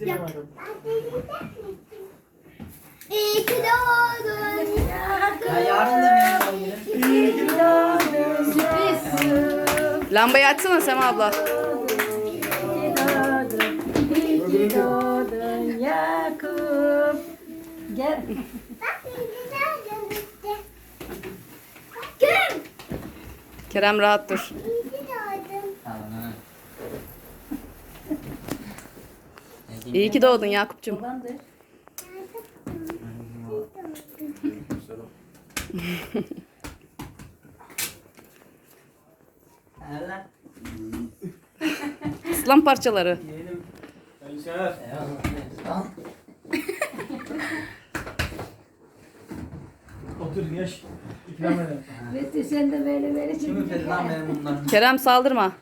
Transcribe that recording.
Misin? İyi ki doğdun Ya yarın da benim doğum günüm. Lambayı açsana Sema abla. Yakup. Gel. Bak iyi ki doğdun işte. Bakın. Kerem rahat dur. İyi ki doğdun. Tamam ha. İyi ki doğdun Yakup'cum. Baban de. Allah. Aslan parçaları. Yiyelim. Hayırlı Eyvallah. Otur yaş. İkram edelim. Sen de böyle bunları? Kerem saldırma.